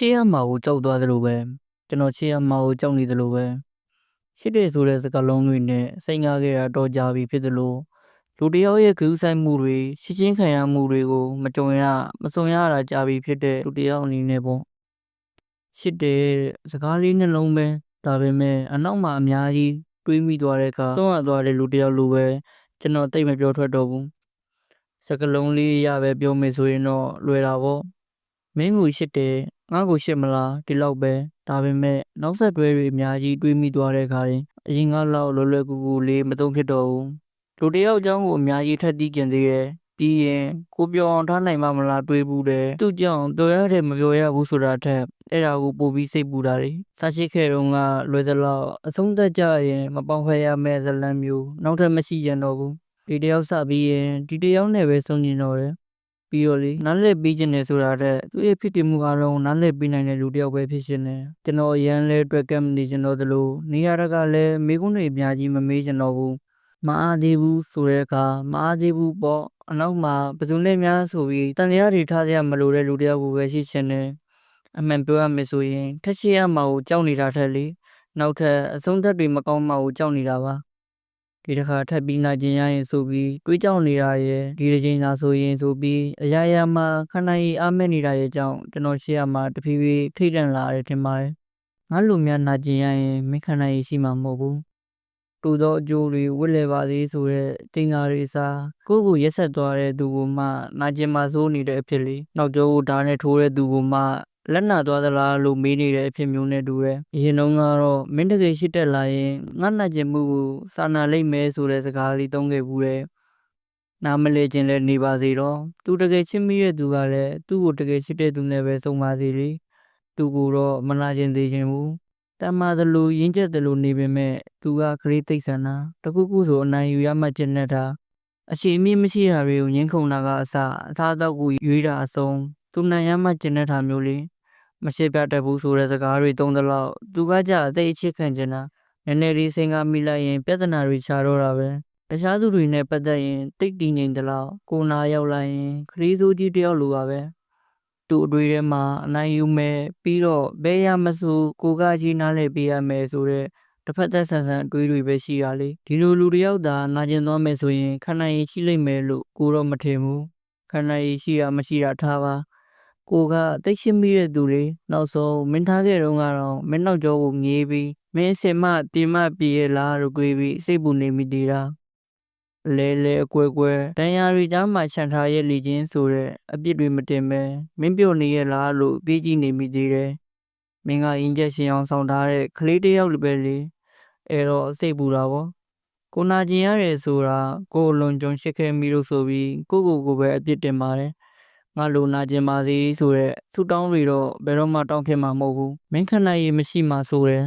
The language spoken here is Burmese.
ရှေ့ရမှာကိုကြောက်သွားသလိုပဲကျွန်တော်ရှေ့ရမှာကိုကြောက်နေသလိုပဲရှစ်တယ်ဆိုတဲ့စကားလုံးတွေနဲ့စိတ်ငားခဲ့တာတော့ကြာပြီဖြစ်သလိုလူတစ်ယောက်ရဲ့ဂရုစိုက်မှုတွေရှင်းချင်းခံရမှုတွေကိုမကြုံရမစုံရတာကြာပြီဖြစ်တဲ့လူတစ်ယောက်အနေနဲ့ပေါ့ရှစ်တယ်တဲ့စကားလေးနှလုံးပဲဒါပေမဲ့အနောက်မှာအများကြီးတွေးမိသွားတဲ့အခါသုံးရသွားတဲ့လူတစ်ယောက်လိုပဲကျွန်တော်တိတ်မပြောထွက်တော့ဘူးစကားလုံးလေးရပဲပြောမယ်ဆိုရင်တော့လွယ်တာပေါ့မင်းကိုရှစ်တယ် ငါ့ကိုရှစ်မလားဒီလောက်ပဲဒါပေမဲ့နောက်ဆက်တွဲတွေအများကြီးတွေးမိသွားတဲ့အခါရင်အရင်ကလောက်လွယ်လွယ်ကူကူလေးမသုံးဖြစ်တော့ဘူးလူတစ်ယောက်အကြောင်းကိုအများကြီးထပ်သိကျင်သေးတယ်ပြီးရင်ကိုပြောအောင်ထားနိုင်မှမလားတွေးဘူးတယ်သူ့ကြောင့်တော်ရတယ်မပြောရဘူးဆိုတာထက်အဲ့ဒါကိုပို့ပြီးစိတ်ပူတာတွေစရှိခဲ့တုန်းကလွယ်သလောက်အဆုံးသက်ကြရင်မပေါင်းဖက်ရမယ့်ဇလံမျိုးနောက်ထပ်မရှိကြတော့ဘူးဒီတယောက်စပြီးရင်ဒီတယောက်နဲ့ပဲဆုံးကျင်တော့တယ် ပြီးတော့လေနားလည်ပြီးကျင်တယ်ဆိုတာတဲ့သူ့ရဲ့ဖြစ်တည်မှုအလုံးနားလည်ပြီးနိုင်တဲ့လူတစ်ယောက်ပဲဖြစ်ရှင်တယ်ကျွန်တော်အရန်လဲအတွက်ကပ်မနေကျင်တော့သလိုနေရာတကလည်းမိကုန်းတွေအများကြီးမမေးကျင်တော့ဘူးမအားသေးဘူးဆိုတဲ့အခါမအားသေးဘူးပေါ့အနောက်မှာဘယ်သူနဲ့များဆိုပြီးတန်တရားတွေထားကြမလို့တဲ့လူတစ်ယောက်ကိုပဲရှိရှင်တယ်အမှန်ပြောရမယ်ဆိုရင်ထက်ရှိရမှာကိုကြောက်နေတာထက်လေနောက်ထပ်အဆုံးသက်တွေမကောင်းမှကိုကြောက်နေတာပါ ဒီတစ်ခါထပ်ပြီးနိုင်ကျင်ရရင်ဆိုပြီးတွေးကြောက်နေတာရဲ့ဒီတစ်ချိန်သာဆိုရင်ဆိုပြီးအရာရာမှာခန္ဓာရည်အားမဲ့နေတာရဲ့အကြောင်းကျွန်တော်ရှေ့ရမှာတဖြည်းဖြည်းထိတ်တန့်လာတယ်ထင်ပါတယ်ငါလူများနာကျင်ရရင်မင်းခန္ဓာရည်ရှိမှာမဟုတ်ဘူးတူသောအကျိုးတွေဝစ်လဲပါသေးဆိုတဲ့တင်သားတွေစားကိုယ့်ကိုရက်ဆက်သွားတဲ့သူကမှနာကျင်မှာစိုးနေတဲ့အဖြစ်လေးနောက်ကျောကိုဓာတ်နဲ့ထိုးတဲ့သူကမှ လက်နာသွားသလားလို့မေးနေတဲ့အဖြစ်မျိုးနဲ့တူတယ်။အရင်တုန်းကတော့မင်းတကယ်ရှိတက်လာရင်ငါနာကျင်မှုကိုစာနာလိမ့်မယ်ဆိုတဲ့စကားလေးသုံးခဲ့ဘူးတယ်။နားမလဲခြင်းလည်းနေပါစေတော့။သူတကယ်ချစ်မိတဲ့သူကလည်းသူ့ကိုတကယ်ချစ်တဲ့သူနဲ့ပဲဆုံးပါစေလေ။သူကိုတော့မနာကျင်သေးခြင်းဘူး။တမ်းမာသလိုရင်းချက်သလိုနေပေမဲ့သူကခရီးသိပ်ဆန္ဒတခုခုဆိုအနိုင်ယူရမှကျင်နေတာအရှိအမြင့်မရှိတာတွေကိုငင်းခုန်တာကအစအသာတော့ကိုရွေးတာအဆုံးသူနိုင်ရမှကျင်နေတာမျိုးလေး မရှိပြတတ်ဘူးဆိုတဲ့စကားတွေသုံးသလောက်သူကကြအသိအချစ်ခံကျင်တာနည်းနည်းလေးစဉ်းစားမိလိုက်ရင်ပြဿနာတွေရှာတော့တာပဲတခြားသူတွေနဲ့ပတ်သက်ရင်တိတ်တည်ငြိမ်သလောက်ကိုနာရောက်လာရင်ခရီးစိုးကြီးတယောက်လိုပါပဲသူ့အတွေ့ထဲမှာအနိုင်ယူမယ်ပြီးတော့ဘဲရမဆိုကိုကကြီးနားလဲပေးရမယ်ဆိုတဲ့တစ်ဖက်သက်ဆန်ဆန်အတွေးတွေပဲရှိတာလေဒီလိုလူတစ်ယောက်သာနာကျင်သွားမယ်ဆိုရင်ခန္ဓာရည်ရှိလိမ့်မယ်လို့ကိုတော့မထင်ဘူးခန္ဓာရည်ရှိတာမရှိတာထားပါ ကိုကတိတ်ရှိမိတဲ့သူတွေနောက်ဆုံးမင်းထားခဲ့တော့ကတော့မင်းနောက်ကျောကိုငေးပြီးမင်းစင်မတင်မပြေရလားလို့ကြွေးပြီးစိတ်ပူနေမိသေးတာလဲလဲအကွဲကွဲတန်ရာတွေကြားမှာခြံထားရဲ့လေချင်းဆိုတဲ့အပြစ်တွေမတင်ပဲမင်းပြောနေရလားလို့ပြေးကြည့်နေမိသေးတယ်မင်းကရင်ချက်ရှင်အောင်ဆောင်ထားတဲ့ကလေးတစ်ယောက်လိုပဲလေအဲတော့စိတ်ပူတာပေါ့ကိုနာကျင်ရတယ်ဆိုတာကိုအလွန်ကြုံရှိခဲ့မိလို့ဆိုပြီးကိုကိုကိုပဲအပြစ်တင်ပါတယ် ငါလိုနာကျင်ပါစေဆိုတဲ့ဆူတောင်းတွေတော့ဘယ်တော့မှတောင်းဖြစ်မှာမဟုတ်ဘူးမင်းခန္ဓာရည်မရှိမှဆိုတယ်